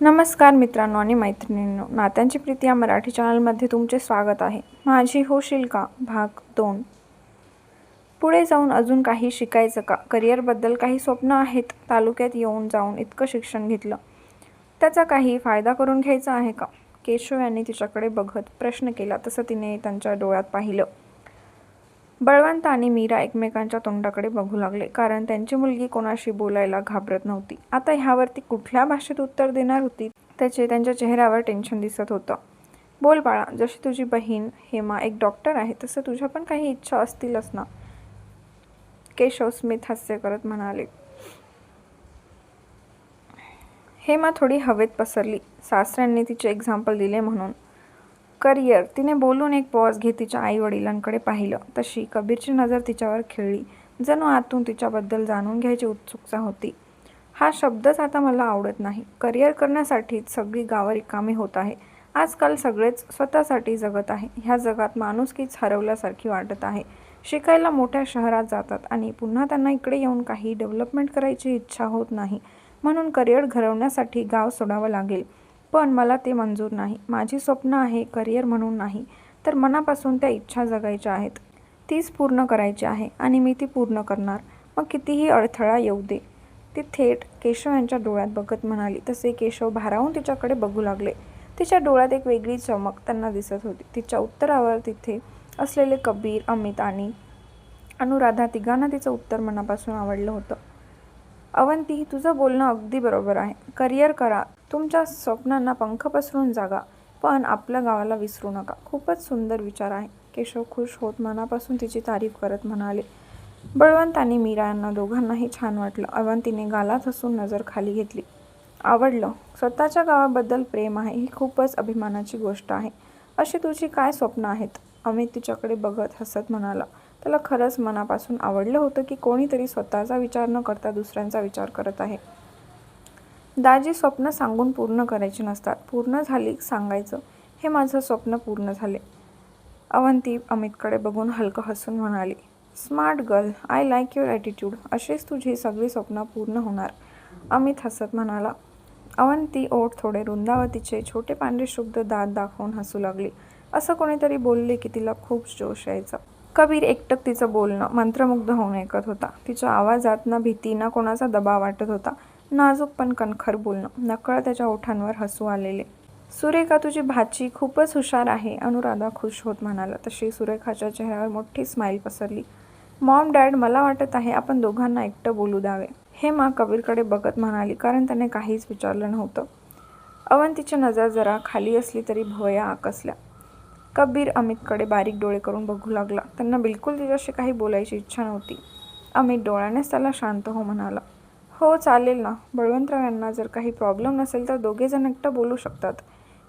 नमस्कार मित्रांनो आणि मैत्रिणींनो. नात्यांची प्रीती या मराठी चॅनलमध्ये तुमचे स्वागत आहे. माझी होशील का भाग दोन. पुढे जाऊन अजून काही शिकायचं का? करिअरबद्दल काही स्वप्न आहेत? तालुक्यात येऊन जाऊन इतकं शिक्षण घेतलं. त्याचा काही फायदा करून घ्यायचा आहे का? केशव यांनी तिच्याकडे बघत प्रश्न केला. तसं तिने त्यांच्या डोळ्यात पाहिलं. बळवंत आणि मीरा एकमेकांच्या तोंडाकडे बघू लागले कारण त्यांची मुलगी कोणाशी बोलायला घाबरत नव्हती. आता ह्यावरती कुठल्या भाषेत उत्तर देणार होती? त्याचे त्यांच्या चेहऱ्यावर टेन्शन दिसत होतं. बोल बाळा जशी तुझी बहीण हेमा एक डॉक्टर आहे तसं तुझ्या पण काही इच्छा असतीलच ना? केशव स्मिथ हास्य करत म्हणाले. हेमा थोडी हवेत पसरली. सासऱ्यांनी तिचे एक्झाम्पल दिले म्हणून. करिअर. तिने बोलून एक पॉज घेत तिच्या आई वडिलांकडे पाहिलं. तशी कबीरची नजर तिच्यावर खेळली. जणू आतून तिच्याबद्दल जाणून घ्यायची उत्सुकता होती. हा शब्दच आता मला आवडत नाही. करिअर करण्यासाठीच सगळी गावं रिकामी होत आहे. आजकाल सगळेच स्वतःसाठी जगत आहे. ह्या जगात माणुसकीच हरवल्यासारखी वाटत आहे. शिकायला मोठ्या शहरात जातात आणि पुन्हा त्यांना इकडे येऊन काही डेव्हलपमेंट करायची इच्छा होत नाही. म्हणून करिअर घडवण्यासाठी गाव सोडावं लागेल. पण मला ते मंजूर नाही. माझी स्वप्न आहे करिअर म्हणून नाही तर मनापासून त्या इच्छा जगायच्या आहेत. तीच पूर्ण करायची आहे आणि मी ती पूर्ण करणार. मग कितीही अडथळा येऊ दे. ती थेट केशव यांच्या डोळ्यात बघत म्हणाली. तसे केशव भारावून तिच्याकडे बघू लागले. तिच्या डोळ्यात एक वेगळी चमक त्यांना दिसत होती. तिच्या उत्तरावर तिथे असलेले कबीर अमित आणि अनुराधा तिघांना तिचं उत्तर मनापासून आवडलं होतं. अवंती तुझं बोलणं अगदी बरोबर आहे. करिअर करा. तुमच्या स्वप्नांना पंख पसरून जागा पण आपल्या गावाला विसरू नका. खूपच सुंदर विचार आहे. केशव खुश होत मनापासून तिची तारीफ करत म्हणाले. बळवंत आणि मीरा यांना दोघांनाही छान वाटलं. अवंतीने गालात हसून नजर खाली घेतली. आवडलं. स्वतःच्या गावाबद्दल प्रेम आहे ही खूपच अभिमानाची गोष्ट आहे. अशी तुझी काय स्वप्न आहेत? अमित तिच्याकडे बघत हसत म्हणाला. त्याला खरंच मनापासून आवडलं होतं की कोणीतरी स्वतःचा विचार न करता दुसऱ्यांचा विचार करत आहे. दाजी स्वप्न सांगून पूर्ण करायची नसतात. पूर्ण झाली सांगायचं. हे माझं स्वप्न पूर्ण झाले. अवंती अमितकडे बघून हलकं हसून म्हणाली smart girl I like your attitude अशीच तुझी सगळी स्वप्न पूर्ण होणार. अमित हसत म्हणाला. अवंती ओठ थोडे रुंदावतीचे छोटे पांढरे शुद्ध दात दाखवून हसू लागली. असं कोणीतरी बोलले की तिला खूप जोश यायचा. कबीर एकटक तिचं बोलणं मंत्रमुग्ध होऊन ऐकत होता. तिच्या आवाजात ना भीती ना कोणाचा दबाव वाटत होता. नाजूक पण कणखर बोलणं. नकळ त्याच्या ओठांवर हसू आलेले. सुरेखा तुझी भाची खूपच हुशार आहे अनुराधा खुश होत म्हणाला. तशी सुरेखाच्या चेहऱ्यावर मोठी स्माईल पसरली. मॉम डॅड मला वाटत आहे आपण दोघांना एकटं बोलू द्यावे. हे मा कबीरकडे बघत म्हणाली कारण त्याने काहीच विचारलं नव्हतं. अवंतीची नजर जरा खाली असली तरी भोया आकसल्या. कबीर अमितकडे बारीक डोळे करून बघू लागला. त्यांना बिलकुल तिच्याशी काही बोलायची इच्छा नव्हती. अमित डोळ्यानेच त्याला शांत हो म्हणाला. हो चालेल ना. बळवंतराव यांना जर काही प्रॉब्लेम नसेल तर दोघेजण एकटं बोलू शकतात.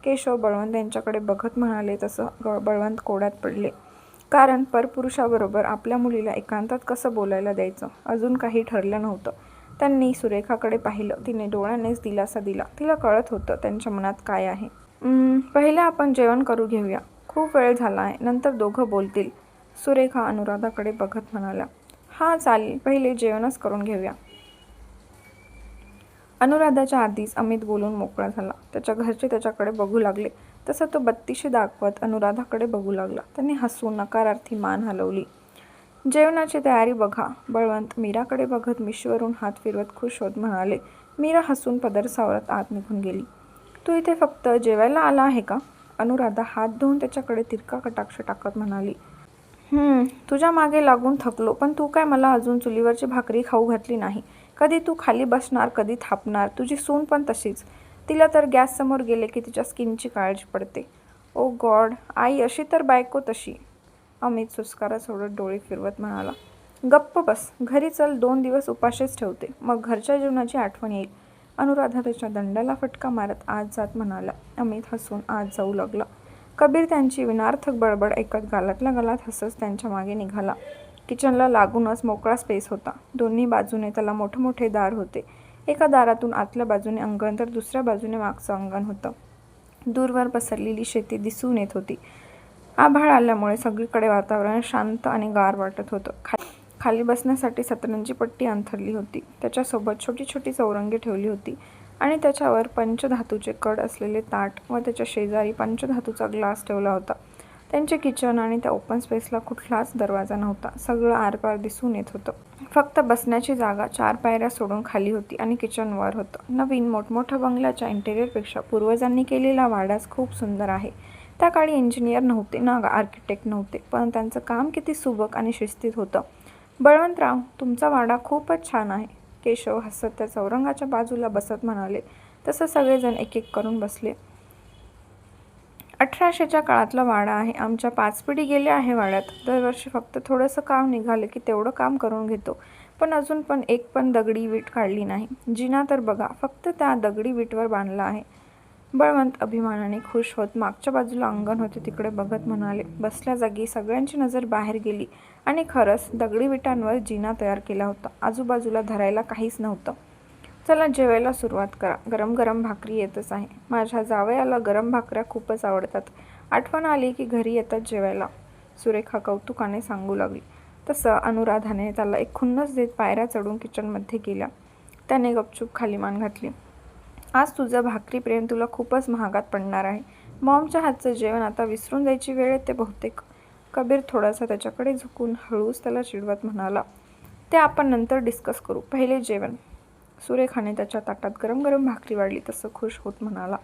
केशव बळवंत यांच्याकडे बघत म्हणाले तसं. ग बळवंत कोड्यात पडले. कारण परपुरुषाबरोबर आपल्या मुलीला एकांतात कसं बोलायला द्यायचं? अजून काही ठरलं नव्हतं. त्यांनी सुरेखाकडे पाहिलं. तिने डोळ्यानेच दिलासा दिला. तिला कळत होतं त्यांच्या मनात काय आहे. पहिले आपण जेवण करू घेऊया. खूप वेळ झाला आहे नंतर दोघं बोलतील. सुरेखा अनुराधाकडे बघत म्हणाला हां चालेल. पहिले जेवणच करून घेऊया. अनुराधाच्या आधीच अमित बोलून मोकळा झाला. त्याच्या घरचे त्याच्याकडे बघू लागले. तसं तो बत्तीशी दाखवत अनुराधाकडे बघू लागला. त्याने हसून नकारार्थी मान हलवली. जेवणाची तयारी बघा. बळवंत मीराकडे बघत मिशीवरून हात फिरवत खुश होत म्हणाले मीरा हसून पदर सावरत आत निघून गेली. तू इथे फक्त जेवायला आला आहे का? अनुराधा हात धुवून त्याच्याकडे तिरका कटाक्ष टाकत म्हणाली तुझ्या मागे लागून थकलो पण तू काय मला अजून चुलीवरची भाकरी खाऊ घातली नाही. कधी तू खाली बसणार कधी थापणार तुझी सून पण तशीच. तिला तर गॅससमोर गेले की तिच्या स्किनची काळजी पडते. ओ गॉड आई अशी तर बायको तशी. अमित सुस्कारा सोडत डोळे फिरवत म्हणाला गप्प बस घरी चल दोन दिवस उपाशीच ठेवते. मग घरच्या जीवनाची आठवण येईल. अनुराधा त्याच्या दंडाला फटका मारत आज जात म्हणाला. अमित हसून आज जाऊ लागला. कबीर त्यांची विनार्थक बडबड ऐकत गालातल्या गालात हसत त्यांच्या मागे निघाला. किचनला लागूनच मोकळा स्पेस होता. दोन्ही बाजूने त्याला मोठे मोठे दार होते. एका दारातून आतल्या बाजूने अंगण तर दुसऱ्या बाजूने मागचं अंगण होतं. दूरवर पसरलेली शेती दिसून येत होती. आभाळ आल्यामुळे सगळीकडे वातावरण शांत आणि गार वाटत होतं. खा खाली बसण्यासाठी सतरंजी पट्टी अंथरली होती. त्याच्यासोबत छोटी छोटी चौरंगी ठेवली होती आणि त्याच्यावर पंचधातूचे कड असलेले ताट व त्याच्या शेजारी पंचधातूचा ग्लास ठेवला होता. त्यांचे किचन आणि त्या ओपन स्पेसला कुठलाच दरवाजा नव्हता. सगळं आरपार दिसून येत होतं. फक्त बसण्याची जागा चार पायऱ्या सोडून खाली होती आणि किचनवर होतं. नवीन मोठमोठ्या बंगल्याच्या इंटेरियरपेक्षा पूर्वजांनी केलेला वाडाच खूप सुंदर आहे. त्या काळी इंजिनियर नव्हते ना आर्किटेक्ट नव्हते पण त्यांचं काम किती सुबक आणि शिस्तीत होतं. बळवंतराव तुमचा वाडा खूपच छान आहे. केशव हसत त्या चौरंगाच्या बाजूला बसत म्हणाले. तसं सगळेजण एक एक करून बसले. अठराशेच्या काळातला वाडा आहे. आमच्या पाच पिढी गेल्या आहे वाड्यात. दरवर्षी फक्त थोडंसं काम निघालं की तेवढं काम करून घेतो. पण अजून पण एक पण दगडी वीट काढली नाही. जिना तर बघा फक्त त्या दगडी वीटवर बांधला आहे. बळवंत अभिमानाने खुश होत मागच्या बाजूला अंगण होते. तिकडे बघत म्हणाले बसल्या जागी सगळ्यांची नजर बाहेर गेली आणि खरंच दगडी विटांवर जिना तयार केला होता. आजूबाजूला धरायला काहीच नव्हतं. चला जेवायला सुरुवात करा. गरम गरम भाकरी येतच आहे. माझ्या जावयाला गरम भाकऱ्या खूपच आवडतात. आठवण आली की घरी येतात जेवायला. सुरेखा कौतुकाने सांगू लागली. तसं अनुराधाने त्याला एक खुन्नस देत पायऱ्या चढून किचनमध्ये गेल्या. त्याने गपचूप खाली मान घातली. आज तुझं भाकरी प्रेम तुला खूपच महागात पडणार आहे. मॉमच्या हातचं जेवण आता विसरून जायची वेळ येते बहुतेक. कबीर थोडासा त्याच्याकडे झुकून हळूच त्याला चिडवत म्हणाला ते आपण नंतर डिस्कस करू. पहिले जेवण. सुरेखाने त्याच्या ताटात गरम गरम भाकरी वाढली तसं खुश होत म्हणाला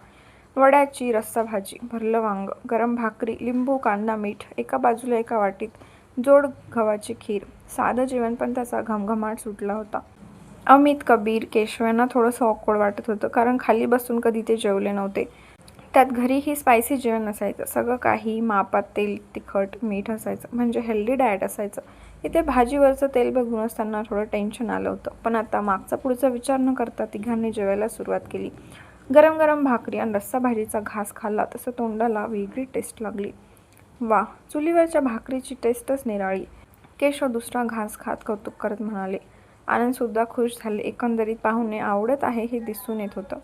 वड्याची रस्सा भाजी भरलं वांग गरम भाकरी लिंबू कांदा मीठ एका बाजूला एका वाटीत जोड गव्हाची खीर. साधं जेवण पण त्याचा घमघमाट सुटला होता. अमित कबीर केशवांना थोडंसं ऑकवर्ड वाटत होतं कारण खाली बसून कधी ते जेवले नव्हते. त्यात घरीही स्पायसी जेवण नसायचं. सगळं काही मापात तेल तिखट मीठ असायचं. म्हणजे हेल्दी डाएट असायचं. इथे भाजीवरचं तेल बघूनच त्यांना थोडं टेन्शन आलं होतं. पण आता मागचा पुढचा विचार न करता तिघांनी जेवायला सुरुवात केली. गरम गरम भाकरी आणि रस्सा भाजीचा घास खाल्ला तसं तोंडाला वेगळी टेस्ट लागली. वा चुलीवरच्या भाकरीची टेस्टच निराळी. केशव दुसरा घास खात कौतुक करत म्हणाले आनंदसुद्धा खुश झाले. एकंदरीत पाहुणे आवडत आहे हे दिसून येत होतं.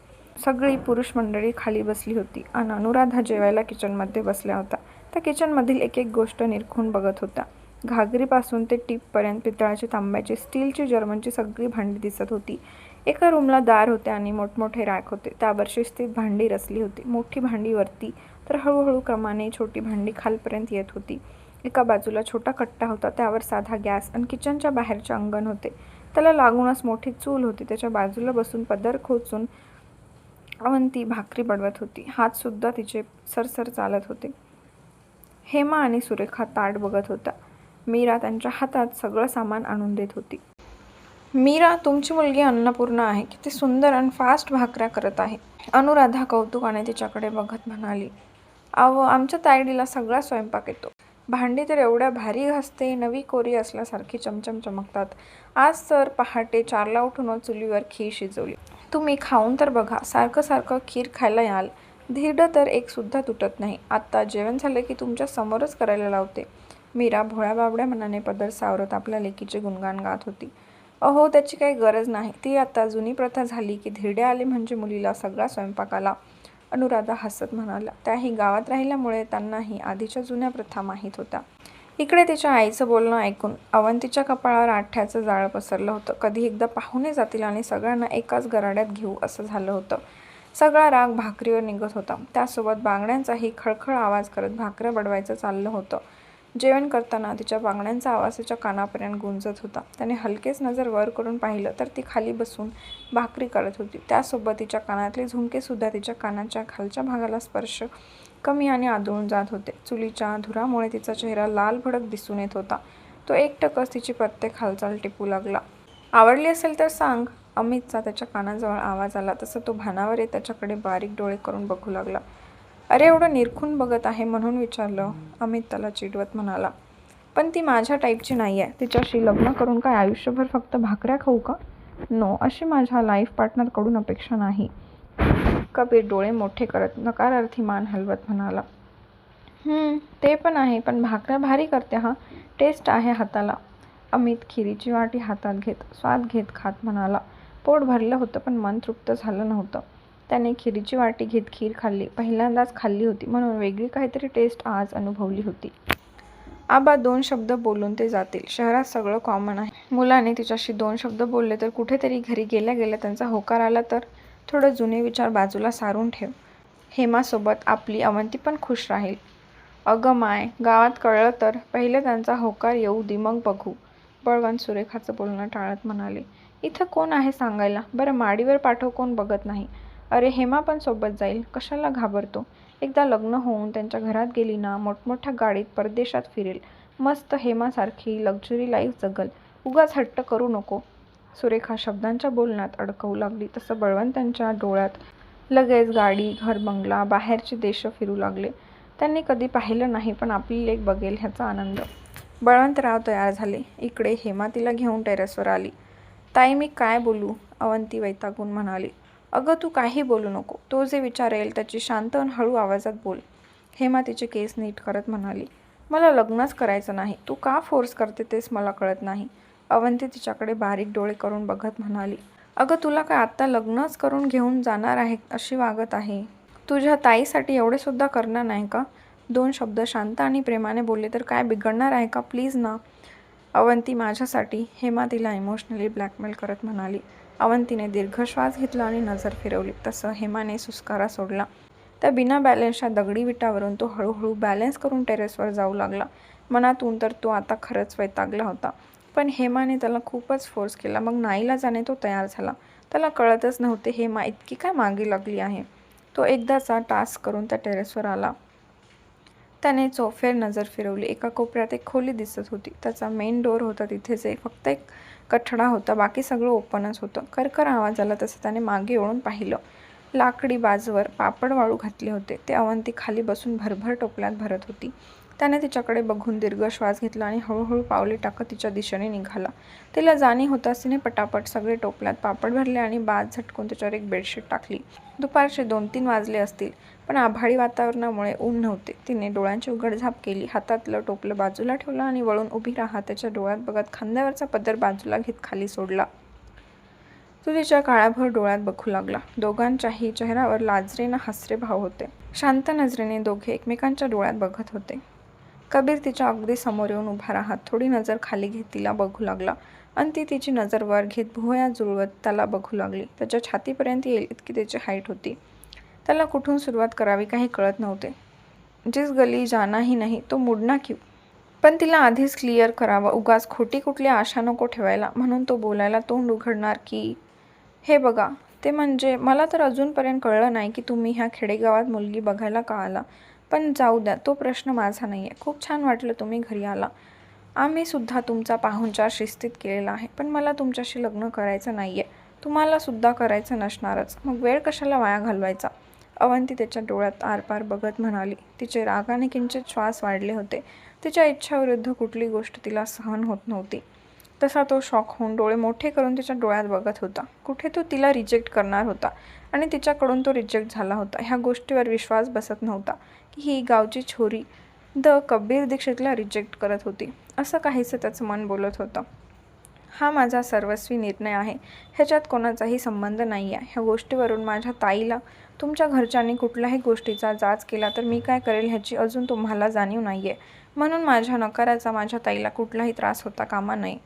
सगळी पुरुष मंडळी खाली बसली होती आणि अनुराधा जेवायला किचनमध्ये बसल्या होत्या. त्या किचनमधील एक एक गोष्ट निरखून बघत होत्या. घागरीपासून ते टीपपर्यंत पितळाची तांब्याची स्टीलची जर्मनची सगळी भांडी दिसत होती. एका रूमला दार होते आणि मोठमोठे रॅक होते. त्यावर शिस्तीत भांडी रचली होती. मोठी भांडी वरती तर हळूहळू क्रमाने छोटी भांडी खालपर्यंत येत होती. एका बाजूला छोटा कट्टा होता. त्यावर साधा गॅस आणि किचनच्या बाहेरचे अंगण होते. त्याला लागूनच मोठी चूल होती. त्याच्या बाजूला बसून पदर खोचून अवंती भाकरी बनवत होती. हातसुद्धा तिचे सरसर चालत होते. हेमा आणि सुरेखा ताट बघत होता. मीरा त्यांच्या हातात सगळं सामान आणून देत होती. मीरा तुमची मुलगी अन्नपूर्णा आहे. किती सुंदर आणि फास्ट भाकऱ्या करत आहे. अनुराधा कौतुकाने तिच्याकडे बघत म्हणाली अव आमच्या तायडीला सगळा स्वयंपाक येतो. भांडी तर एवढ्या भारी घासते नवी कोरी असल्यासारखी चमचम चमकतात. आज तर पहाटे चारला उठून चुलीवर खीर शिजवली. तुम्ही खाऊन तर बघा सारखं सारखं खीर खायला याल. धिरडं तर एक सुद्धा तुटत नाही. आत्ता जेवण झालं की तुमच्या समोरच करायला लावते. मीरा भोळ्या बाबड्या मनाने पदर सावरत आपल्या लेकीचे गुणगान गात होती. अहो त्याची काही गरज नाही. ती आता जुनी प्रथा झाली की धिरडे आले म्हणजे मुलीला सगळा स्वयंपाकाला अनुराधा हसत म्हणाला. त्याही गावात राहिल्यामुळे त्यांनाही आधीच्या जुन्या प्रथा माहीत होत्या. इकडे तिच्या आईचं बोलणं ऐकून अवंतीच्या कपाळावर आठ्याचं जाळं पसरलं होतं. कधी एकदा पाहुणे जातील आणि सगळ्यांना एकाच गराड्यात घेऊ असं झालं होतं. सगळा राग भाकरीवर निघत होता. त्यासोबत बांगड्यांचाही खळखळ आवाज करत भाकऱ्या बडवायचं चाललं होतं. जेवण करताना तिच्या बांगड्यांचा आवाज तिच्या कानापर्यंत गुंजत होता. त्याने हलकेच नजर वर करून पाहिलं तर ती खाली बसून भाकरी करत होती. त्यासोबत तिच्या कानातले झुमकेसुद्धा तिच्या कानाच्या खालच्या भागाला स्पर्श कमी आणि आदळून जात होते. चुलीच्या धुरामुळे तिचा चेहरा लाल भडक दिसून येत होता. तो एकटकच तिची प्रत्येक हालचाल टिपू लागला. आवडली असेल तर सांग. अमितचा त्याच्या कानाजवळ आवाज आला तसं तो भानावर येत त्याच्याकडे बारीक डोळे करून बघू लागला. अरे एवढं निरखून बघत आहे म्हणून विचारलं. अमित त्याला चिडवत म्हणाला पण ती माझ्या टाईपची नाही आहे तिच्याशी लग्न करून काय आयुष्यभर फक्त भाकऱ्या खाऊ का? नो अशी माझ्या लाईफ पार्टनरकडून अपेक्षा नाही. कबीर डोळे मोठे करत नकारार्थी मान हलवत म्हणाला ते पण आहे पण भाकऱ्या भारी करते हा. टेस्ट आहे हाताला. अमित खिरीची वाटी हातात घेत स्वाद घेत खात म्हणाला पोट भरलं होतं पण मन तृप्त झालं नव्हतं. त्याने खिरीची वाटी घेत खीर खाल्ली. पहिल्यांदाच खाल्ली होती म्हणून वेगळी काहीतरी टेस्ट आज अनुभवली होती. आबा दोन शब्द बोलून ते जातील. शहरात सगळं कॉमन आहे. मुलाने तिच्याशी दोन शब्द बोलले तर कुठेतरी घरी गेल्या गेल्या त्यांचा होकार आला तर थोडं जुने विचार बाजूला सारून ठेव. हेमासोबत आपली अवंती पण खुश राहील. अगं माय गावात कळलं तर पहिले त्यांचा होकार येऊ दे मग बघू. बळवंत सुरेखाचं बोलणं टाळत म्हणाले इथं कोण आहे सांगायला? बरं माडीवर पाठव कोण बघत नाही. अरे हेमा पण सोबत जाईल. कशाला घाबरतो? एकदा लग्न होऊन त्यांच्या घरात गेली ना मोठमोठ्या गाडीत परदेशात फिरेल. मस्त हेमासारखी लक्झरी लाईफ जगल. उगाच हट्ट करू नको. सुरेखा शब्दांच्या बोलण्यात अडकवू लागली. तसं बळवंतांच्या डोळ्यात लगेच गाडी घर बंगला बाहेरचे देश फिरू लागले. त्यांनी कधी पाहिलं नाही पण आपली लेख बघेल ह्याचा आनंद. बळवंतराव तयार झाले. इकडे हेमा तिला घेऊन टेरेसवर आली. ताई मी काय बोलू? अवंती वैतागून म्हणाली. अगं तू काही बोलू नको. तो जे विचारेल त्याची शांत आणि हळू आवाजात बोल. हेमा तिचे केस नीट करत म्हणाली. मला लग्नच करायचं नाही. तू का फोर्स करते तेच मला कळत नाही. अवंती तिच्याकडे बारीक डोळे करून बघत म्हणाली. अगं तुला काय आत्ता लग्नच करून घेऊन जाणार आहे अशी वागत आहे? तुझ्या ताईसाठी एवढे सुद्धा करणार नाही का? दोन शब्द शांत आणि प्रेमाने बोलले तर काय बिघडणार आहे का? प्लीज ना. अवंती माझ्यासाठी हेमा तिला इमोशनली ब्लॅकमेल करत म्हणाली. अवंतीने दीर्घ श्वास घेतला आणि नजर फिरवली. तसं हेमाने सुस्कारा सोडला. त्या बिना बॅलन्सच्या दगडी विटावरून तो हळूहळू बॅलन्स करून टेरेसवर जाऊ लागला. मनातून तर तो आता खरंच वैतागला होता. पण हेमाने त्याला खूपच फोर्स केला. मग नाईला जाणे तो तयार झाला. त्याला कळतच नव्हते हेमा इतकी काय मागे लागली आहे. तो एकदाचा टास्क करून त्या टेरेसवर आला. त्याने चोफेर नजर फिरवली. एका कोपऱ्यात एक खोली दिसत होती. त्याचा मेन डोअर होता तिथेच. एक फक्त एक कठडा होता. बाकी सगळं ओपनच होतं. करकर आवाज आला तसं त्याने मागे ओळून पाहिलं. लाकडी बाजवर पापड वाळू घातले होते. ते अवंती खाली बसून भरभर टोपल्यात भरत होती. त्याने तिच्याकडे बघून दीर्घ श्वास घेतला आणि हळूहळू पावले टाकत तिच्या दिशेने निघाला. तिला जाणी होताच तिने पटापट सगळे टोपल्यात पापड भरले आणि बाद झटकून त्याच्यावर एक बेडशीट टाकली. दुपारचे दोन तीन वाजले असतील पण आभाळी वातावरणामुळे ऊन नव्हते. तिने डोळ्यांची उघडझाप केली. हातातलं टोपलं बाजूला ठेवलं आणि वळून उभी राहा. त्याच्या डोळ्यात बघत खांद्यावरचा पदर बाजूला घेत खाली सोडला. तो तिच्या काळाभर डोळ्यात बघू लागला. दोघांच्याही चेहऱ्यावर लाजरेनं हसरे भाव होते. शांत नजरेने दोघे एकमेकांच्या डोळ्यात बघत होते. कबीर तिच्या अगदी समोर येऊन उभा राहत थोडी नजर खाली घेत तिला बघू लागला. आणि ती तिची नजर वर घेत भुवया जुळवत त्याला बघू लागली. त्याच्या छातीपर्यंत येईल इतकी त्याची हाईट होती. त्याला कुठून सुरुवात करावी काही कळत नव्हते. जिस गली जानाही नाही तो मुडना क्यू? पण तिला आधीच क्लिअर करावं. उगाच खोटी कुठली आशा नको ठेवायला. म्हणून तो बोलायला तोंड उघडणार की हे बघा ते म्हणजे मला तर अजूनपर्यंत कळलं नाही की तुम्ही ह्या खेडेगावात मुलगी बघायला का आला? पण जाऊ द्या तो प्रश्न माझा नाही आहे खूप छान वाटलं तुम्ही घरी आला. आम्ही सुद्धा तुमचा पाहुणचार शिस्तीत केलेला आहे पण मला तुमच्याशी लग्न करायचं नाही आहे तुम्हालासुद्धा करायचं नसणारच. मग वेळ कशाला वाया घालवायचा? अवंती त्याच्या डोळ्यात आरपार बघत म्हणाली तिचे रागाने किंचित श्वास वाढले होते. तिच्या इच्छाविरुद्ध कुठली गोष्ट तिला सहन होत नव्हती. तसा तो शॉक होऊन डोळे मोठे करून तिच्या डोळ्यात बघत होता. कुठे तो तिला रिजेक्ट करणार होता आणि तिच्याकडून तो रिजेक्ट झाला होता. ह्या गोष्टीवर विश्वास बसत नव्हता. की ही गावची छोरी द कबीर दीक्षितला रिजेक्ट करत होती. असं काहीसं त्याचं मन बोलत होतं. हा माझा सर्वस्वी निर्णय आहे. ह्याच्यात कोणाचाही संबंध नाही आहे ह्या गोष्टीवरून माझ्या ताईला तुमच्या घरच्यांनी कुठल्याही गोष्टीचा जाच केला तर मी काय करेल ह्याची अजून तुम्हाला जाणीव नाही आहे म्हणून माझ्या नकाराचा माझ्या ताईला कुठलाही त्रास होता कामा नये.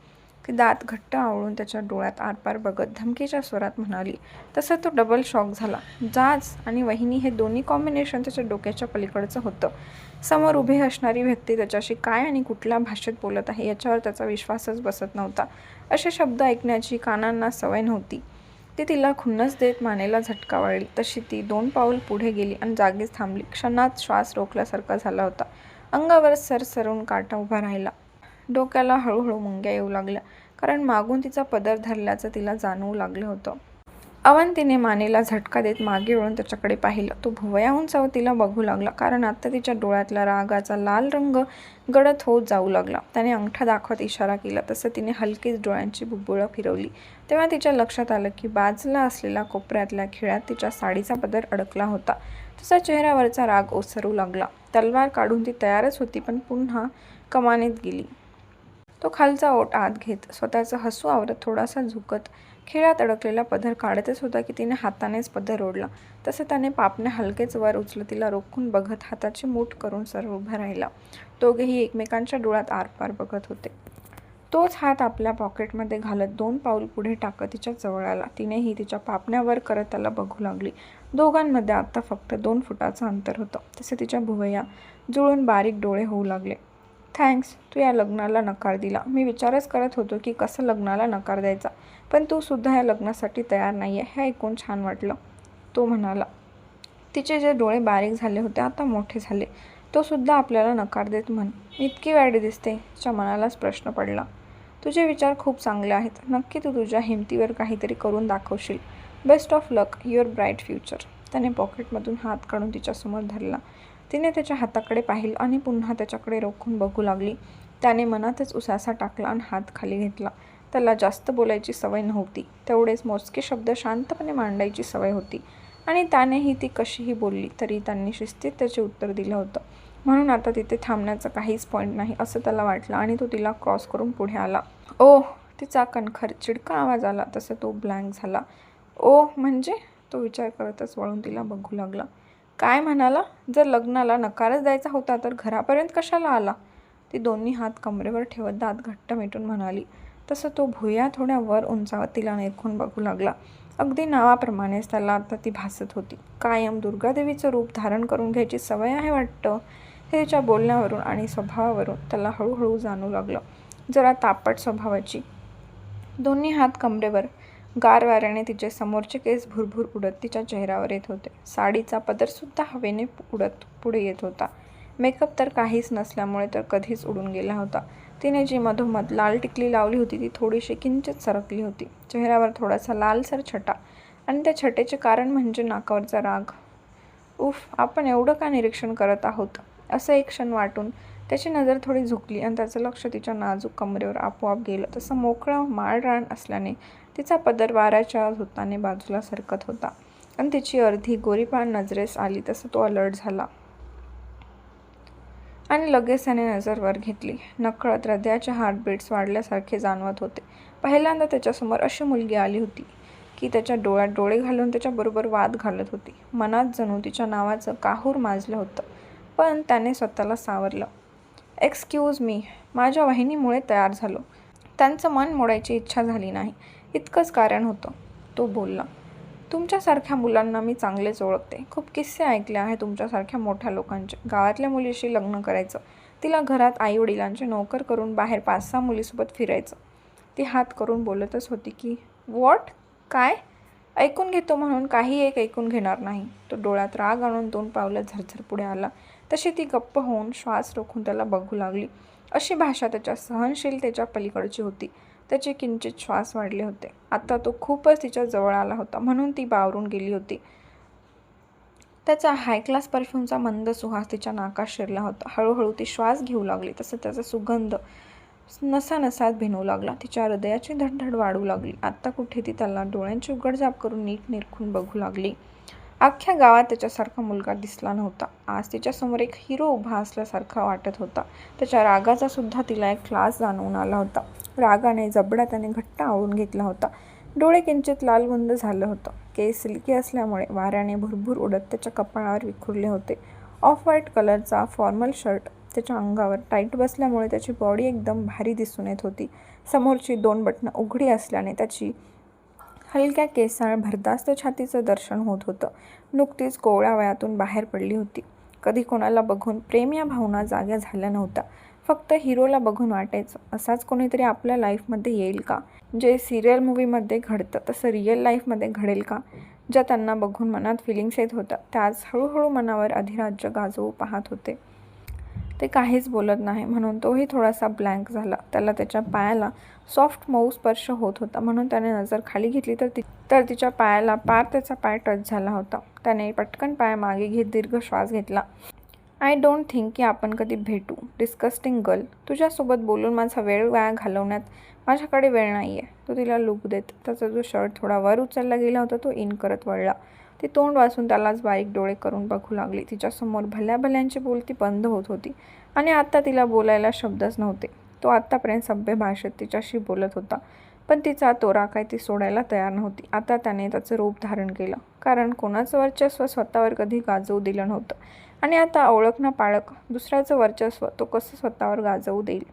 की दात घट्ट आवळून त्याच्या डोळ्यात आरपार बघत धमकीच्या स्वरात म्हणाली तसं तो डबल शॉक झाला. जाज आणि वहिनी हे दोन्ही कॉम्बिनेशन त्याच्या डोक्याच्या पलीकडचं होतं. समोर उभी असणारी व्यक्ती त्याच्याशी काय आणि कुठल्या भाषेत बोलत आहे याच्यावर त्याचा विश्वासच बसत नव्हता. असे शब्द ऐकण्याची कानांना सवय नव्हती. ती तिला खुन्नस देत मानेला झटका वाळली तशी ती दोन पाऊल पुढे गेली आणि जागीच थांबली. क्षणात श्वास रोखल्यासारखा झाला होता. अंगावर सरसरून काटा उभा राहिला. डोक्याला हळूहळू मुंग्या येऊ लागल्या. कारण मागून तिचा पदर धरल्याचं तिला जाणवू लागलं होतं. अवंतीने मानेला झटका देत मागे वळून त्याच्याकडे पाहिलं. तो भुवयाहून उंचावर तिला बघू लागला. कारण आता तिच्या डोळ्यातला रागाचा लाल रंग गडद होत जाऊ लागला. त्याने अंगठा दाखवत इशारा केला. तसं तिने हलकीच डोळ्यांची बुबुळं फिरवली. तेव्हा तिच्या लक्षात आलं की बाजला असलेल्या कोपऱ्यातल्या खिळ्यात तिच्या साडीचा पदर अडकला होता. तिचा चेहऱ्यावरचा राग ओसरू लागला. तलवार काढून ती तयारच होती पण पुन्हा कमानेत गेली. तो खालचा ओट आत घेत स्वतःचं हसू आवरत थोडासा झुकत खिळ्यात अडकलेला पदर काढतच होता की तिने हातानेच पदर ओढला. तसं त्याने पापने हलकेच वर उचलत तिला रोखून बघत हाताची मूठ करून सर्व उभा राहिला. दोघेही एकमेकांच्या डोळ्यात आरपार बघत होते. तोच हात आपल्या पॉकेटमध्ये घालत दोन पाऊल पुढे टाकत तिच्या जवळ आला. तिनेही तिच्या पापण्यावर करत त्याला बघू लागली. दोघांमध्ये आत्ता फक्त दोन फुटाचं अंतर होतं. तसे तिच्या भुवया जुळून बारीक डोळे होऊ लागले. थँक्स तू या लग्नाला नकार दिला. मी विचारच करत होतो की कसं लग्नाला नकार द्यायचा. पण तू सुद्धा या लग्नासाठी तयार नाही आहे हे ऐकून छान वाटलं. तो म्हणाला तिचे जे डोळे बारीक झाले होते आता मोठे झाले. तो सुद्धा आपल्याला नकार देत म्हण. इतकी वाईट दिसते च्या मनालाच प्रश्न पडला. तुझे विचार खूप चांगले आहेत. नक्की तू तुझ्या हिमतीवर काहीतरी करून दाखवशील. Best of luck your bright future. त्याने पॉकेटमधून हात काढून तिच्यासमोर धरला. तिने त्याच्या हाताकडे पाहिलं आणि पुन्हा त्याच्याकडे रोखून बघू लागली. त्याने मनातच उसासा टाकला आणि हात खाली घेतला. त्याला जास्त बोलायची सवय नव्हती. तेवढेच मोजके शब्द शांतपणे मांडायची सवय होती. आणि त्यानेही ती कशीही बोलली तरी त्यांनी शिस्तीत त्याचे उत्तर दिलं होतं. म्हणून आता तिथे थांबण्याचं काहीच पॉईंट नाही असं त्याला वाटलं आणि तो तिला क्रॉस करून पुढे आला. ओ तिचा कणखर चिडका आवाज आला तसं तो ब्लँक झाला. ओ म्हणजे? तो विचार करतच वळून तिला बघू लागला. काय म्हणाला? जर लग्नाला नकारच द्यायचा होता तर घरापर्यंत कशाला आला? ती दोन्ही हात कमरेवर ठेवत दात घट्ट मिटून म्हणाली. तसं तो भुया थोड्या वर उंचावत तिला निरखून बघू लागला. अगदी नावाप्रमाणेच त्याला आता ती भासत होती. कायम दुर्गादेवीचं रूप धारण करून घ्यायची सवय आहे वाटतं? हे तिच्या बोलण्यावरून आणि स्वभावावरून त्याला हळूहळू जाणू लागलं. जरा तापट स्वभावाची. दोन्ही हात कमरेवर गार वाऱ्याने तिचे समोरचे केस भुरभुर उडत तिच्या चेहऱ्यावर येत होते. साडीचा पदरसुद्धा हवेने उडत पुढे येत होता. मेकअप तर काहीच नसल्यामुळे तर कधीच उडून गेला होता. तिने जी मधोमध लाल टिकली लावली होती ती थोडीशी किंचित सरकली होती. चेहऱ्यावर थोडासा लालसर छटा. आणि त्या छटेचे कारण म्हणजे नाकावरचा राग. उफ आपण एवढं का निरीक्षण करत आहोत? असं एक क्षण वाटून त्याची नजर थोडी झुकली आणि त्याचं लक्ष तिच्या नाजूक कमरेवर आपोआप गेलं. तसं मोकळं माळरान असल्याने तिचा पदर वाऱ्याच्या धुताने बाजूला सरकत होता. आणि तिची अर्धी गोरीपान नजरेस आली तसं तो अलर्ट झाला. आणि लगेच त्याने नजर वर घेतली. नकळत हृदयाचे हार्टबीट्स वाढल्यासारखे जाणवत होते. पहिल्यांदा त्याच्यासमोर अशी मुलगी आली होती की त्याच्या डोळ्यात डोळे घालून त्याच्याबरोबर वाद घालत होती. मनात जणू तिच्या नावाचं काहूर माजलं होतं पण त्याने स्वतःला सावरलं. एक्सक्यूज मी माझ्या वहिनीमुळे तयार झालो. त्यांचं मन मोडायची इच्छा झाली नाही. इतकंच कारण होतं. तो बोलला तुमच्यासारख्या मुलांना मी चांगलेच ओळखते. खूप किस्से ऐकले आहे तुमच्यासारख्या मोठ्या लोकांचे. गावातल्या मुलीशी लग्न करायचं. तिला घरात आईवडिलांचे नोकर करून बाहेर पाच सहा मुलीसोबत फिरायचं. ती हात करून बोलतच होती की वॉट? काय? ऐकून घेतो म्हणून काही एक ऐकून घेणार नाही. तो डोळ्यात राग आणून दोन पावलं झरझर पुढे आला. तशी ती गप्प होऊन श्वास रोखून त्याला बघू लागली. अशी भाषा त्याच्या सहनशीलतेच्या पलीकडची होती. त्याचे किंचित श्वास वाढले होते. आता तो खूपच तिच्या जवळ आला होता. म्हणून ती बावरून गेली होती. त्याचा हाय क्लास परफ्यूमचा मंद सुहास तिच्या नाकात शिरला होता. हळूहळू ती श्वास घेऊ लागली. तसं त्याचा सुगंध नसानसात भिनू भिनवू लागला. तिच्या हृदयाची धडधड वाढू लागली. आत्ता कुठे ती त्याला डोळ्यांची उघडझाप करून नीट निरखून बघू लागली. अख्ख्या गावात त्याच्यासारखा मुलगा दिसला नव्हता. आज तिच्यासमोर एक हिरो उभा असल्यासारखा वाटत होता. त्याच्या रागाचा सुद्धा तिला एक क्लास जाणवून आला होता. रागाने जबडा त्याने घट्ट आवळून घेतला होता. डोळे किंचित लालगुंद झालं होतं. केस सिल्की असल्यामुळे वाऱ्याने भुरभुर उडत त्याच्या कपाळावर विखुरले होते. ऑफ व्हाईट कलरचा फॉर्मल शर्ट त्याच्या अंगावर टाईट बसल्यामुळे त्याची बॉडी एकदम भारी दिसून येत होती. समोरची दोन बटणं उघडी असल्याने त्याची हलक्या केसाळ भरदास्त छातीचं दर्शन होत होतं. नुकतीच कोवळ्या वयातून बाहेर पडली होती. कधी कोणाला बघून प्रेम या भावना जाग्या झाल्या नव्हत्या. फक्त हिरोला बघून वाटायचं असाच कोणीतरी आपल्या लाईफमध्ये येईल का? जे सिरियल मूवीमध्ये घडतं तसं रिअल लाईफमध्ये घडेल का? ज्या त्यांना बघून मनात फिलिंग्स येत होत्या त्याच हळूहळू मनावर अधिराज्य गाजवू पाहत होते. ते काहीच बोलत नाही. म्हणून तोही थोडासा ब्लँक झाला. त्याला त्याच्या पायाला सॉफ्ट मऊ स्पर्श होत होता. म्हणून त्याने नजर खाली घेतली तर ती तर तिच्या पायाला पार त्याचा पाय टच झाला होता. त्याने पटकन पाय मागे घेत दीर्घ श्वास घेतला. आय डोंट थिंक की आपण कधी भेटू. डिस्कस्टिंग गर्ल तुझ्यासोबत बोलून माझा वेळ वाया घालवण्यात माझ्याकडे वेळ नाही आहे तो तिला लुक देत त्याचा जो शर्ट थोडा वर उचलला गेला होता तो इन करत वळला. ती तोंड वाचून त्यालाच बारीक डोळे करून बघू लागली. तिच्यासमोर भल्या भल्यांची बोलती बंद होत होती आणि आत्ता तिला बोलायला शब्दच नव्हते. तो आत्तापर्यंत सभ्य भाषेत तिच्याशी बोलत होता पण तिचा तोरा काय ती सोडायला तयार नव्हती. आता त्याने त्याचं रूप धारण केलं कारण कोणाचं वर्चस्व स्वतःवर कधी गाजवू दिलं नव्हतं. आणि आता ओळख ना पाळक दुसऱ्याचं वर्चस्व तो कसं स्वतःवर गाजवू देईल?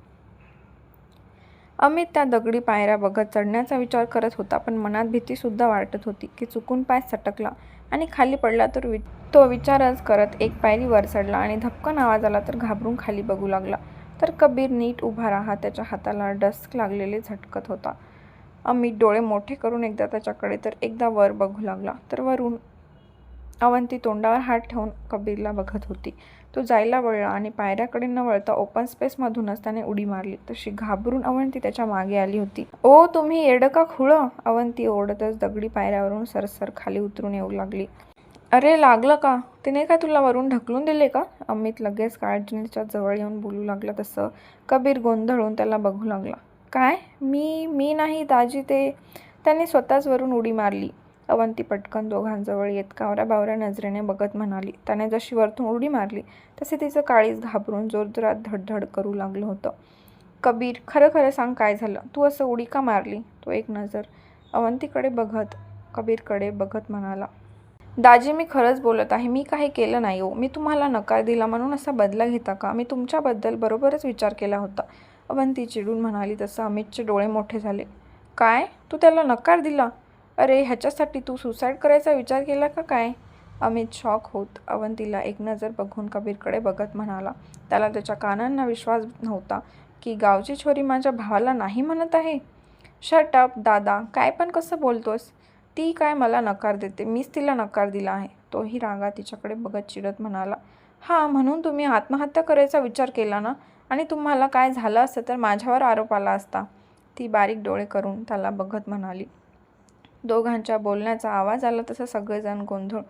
अमित त्या दगडी पायऱ्या बघत चढण्याचा विचार करत होता पण मनात भीतीसुद्धा वाटत होती की चुकून पाय सटकला आणि खाली पडला तर वि तो विचारच करत एक पायरी वर चढला आणि धपकन आवाज आला तर घाबरून खाली बघू लागला. तर कबीर नीट उभा राहा त्याच्या हाताला डस्क लागलेले झटकत होता. अमित डोळे मोठे करून एकदा त्याच्याकडे तर एकदा वर बघू लागला. तर वरून अवंती तोंडावर हात ठेवून कबीरला बघत होती. तो जायला वळला आणि पायऱ्याकडे न वळता ओपन स्पेसमधूनच त्याने उडी मारली. तशी घाबरून अवंती त्याच्यामागे आली होती. ओ तुम्ही येडं का खुळं! अवंती ओढतच दगडी पायऱ्यावरून सरसर खाली उतरून येऊ लागली. अरे लागलं का? तिने काय तुला वरून ढकलून दिले का? अमित लगेच काळजीच्या जवळ येऊन बोलू लागला तसं. कबीर गोंधळून त्याला बघू लागला. काय? मी मी नाही दाजी ते त्याने स्वतःच वरून उडी मारली. अवंती पटकन दोघांजवळ येत कावऱ्या बावऱ्या नजरेने बघत म्हणाली त्याने जशी वरतून उडी मारली तसे तिचं काळीज घाबरून जोरजोरात धडधड करू लागलं होतं. कबीर खरं खरं सांग काय झालं? तू असं उडी का मारली? तो एक नजर अवंतीकडे बघत कबीरकडे बघत म्हणाला दाजी मी खरंच बोलत आहे. मी काही केलं नाही हो. मी तुम्हाला नकार दिला म्हणून असा बदला घेता का? मी तुमच्याबद्दल बरोबरच विचार केला होता. अवंती चिडून म्हणाली तसं अमितचे डोळे मोठे झाले. काय? तू त्याला नकार दिला? अरे ह्याच्यासाठी तू सुसाईड करायचा विचार केला का काय? अमित शॉक होत अवंतीला एक नजर बघून कबीरकडे बघत म्हणाला त्याला त्याच्या कानांना विश्वास नव्हता की गावची छोरी माझ्या भावाला नाही म्हणत आहे? शट अप दादा. काय पण कसं बोलतोस? ती काय मला नकार देते? मीच तिला नकार दिला आहे. तोही रागा तिच्याकडे बघत चिडत म्हणाला हां म्हणून तुम्ही आत्महत्या करायचा विचार केला ना? आणि तुम्हाला काय झालं असतं तर माझ्यावर आरोप आला असता. ती बारीक डोळे करून त्याला बघत म्हणाली दोघांच्या बोलण्याचा आवाज आला तसं सगळेजण गोंधळ.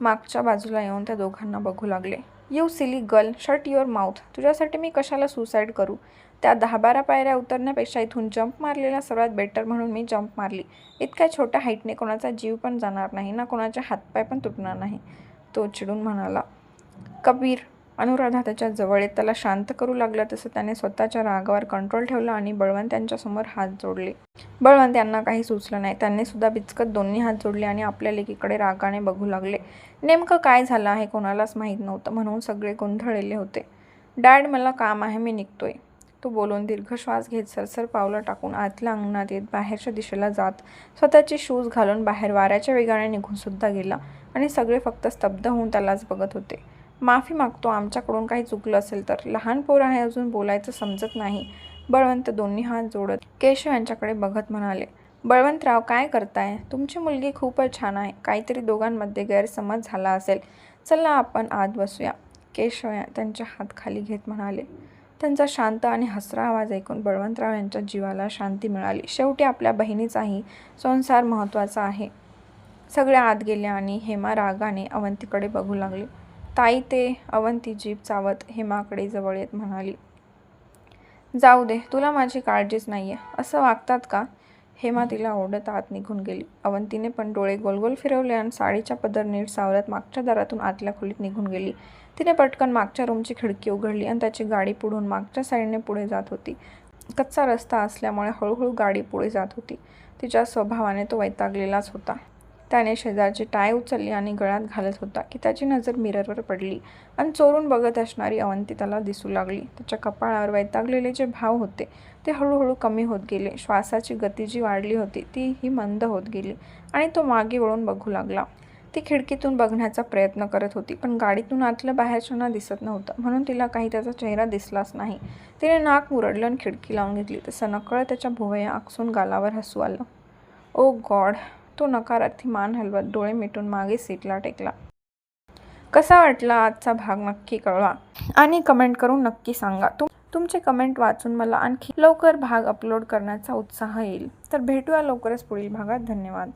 मागच्या बाजूला येऊन त्या दोघांना बघू लागले. You silly girl shut your mouth. तुझ्यासाठी मी कशाला सुसाईड करू त्या दहा बारा पायऱ्या उतरण्यापेक्षा इथून जंप मारलेला सर्वात बेटर म्हणून मी जंप मारली. इतक्या छोट्या हाईटने कोणाचा जीव पण जाणार नाही ना कोणाचे हातपाय पण तुटणार नाही तो चिडून म्हणाला. कबीर अनुराधा त्याच्याजवळ येत त्याला शांत करू लागला तसं त्याने स्वतःच्या रागावर कंट्रोल ठेवला आणि बळवंत त्यांच्यासमोर हात जोडले. बळवंत यांना काही सुचलं नाही. त्यांनी सुद्धा बिचकत दोन्ही हात जोडले आणि आपल्या लेकीकडे रागाने बघू लागले. नेमकं काय झालं आहे कोणालाच माहीत नव्हतं म्हणून सगळे गोंधळलेले होते. डॅड मला काम आहे मी निघतोय. तो बोलून दीर्घ श्वास घेत सरसर पावलं टाकून आतल्या अंगणात येत बाहेरच्या दिशेला जात स्वतःचे शूज घालून बाहेर वाऱ्याच्या वेगाने निघून सुद्धा गेला आणि सगळे फक्त स्तब्ध होऊन त्यालाच बघत होते. माफी मागतो आमच्याकडून काही चुकलं असेल तर. लहान पोर आहे अजून बोलायचं समजत नाही. बळवंत दोन्ही हात जोडत केशव यांच्याकडे बघत म्हणाले बळवंतराव काय करताय? तुमची मुलगी खूपच छान आहे. काहीतरी दोघांमध्ये गैरसमज झाला असेल. चला आपण आत बसूया. केशव या- हात खाली घेत म्हणाले. त्यांचा शांत आणि हसरा आवाज ऐकून बळवंतराव यांच्या जीवाला शांती मिळाली. शेवटी आपल्या बहिणीचाही संसार महत्त्वाचा आहे. सगळ्या आत गेले आणि हेमा रागाने अवंतीकडे बघू लागले. ताई ते अवंती जीप चावत हेमाकडे जवळ येत म्हणाली जाऊ दे तुला माझी काळजीच नाही आहे असं वागतात का? हेमा तिला ओढत आत निघून गेली. अवंतीने पण डोळे गोलगोल फिरवले आणि साडीच्या पदर नीट सावरत मागच्या दारातून आतल्या खोलीत निघून गेली. तिने पटकन मागच्या रूमची खिडकी उघडली आणि त्याची गाडी पुढून मागच्या साईडने पुढे जात होती. कच्चा रस्ता असल्यामुळे हळूहळू गाडी पुढे जात होती. तिच्या स्वभावाने तो वैतागलेलाच होता. त्याने शेजारची टाय उचलली आणि गळ्यात घालत होता की त्याची नजर मिररवर पडली आणि चोरून बघत असणारी अवंती त्याला दिसू लागली. त्याच्या कपाळावर वैतागलेले जे भाव होते ते हळूहळू कमी होत गेले. श्वासाची गती जी वाढली होती ती ही मंद होत गेली आणि तो मागे वळून बघू लागला. ती खिडकीतून बघण्याचा प्रयत्न करत होती पण गाडीतून आतलं बाहेरच्यांना दिसत नव्हतं. म्हणून तिला काही त्याचा चेहरा दिसलाच नाही. तिने नाक मुरडलं आणि खिडकी लावून घेतली. तसं नकळत त्याच्या भुवया आकसून गालावर हसू आलं. Oh God! तो नकारार्थी मान हलवत डोळे मिटून मागे सीटला टेकला. कसा वाटला आजचा भाग नक्की कळवा आणि कमेंट करून नक्की सांगा. तुम तुमचे कमेंट वाचून मला आणखी लवकर भाग अपलोड करण्याचा उत्साह येईल. तर भेटूया लवकरच पुढील भागात. धन्यवाद.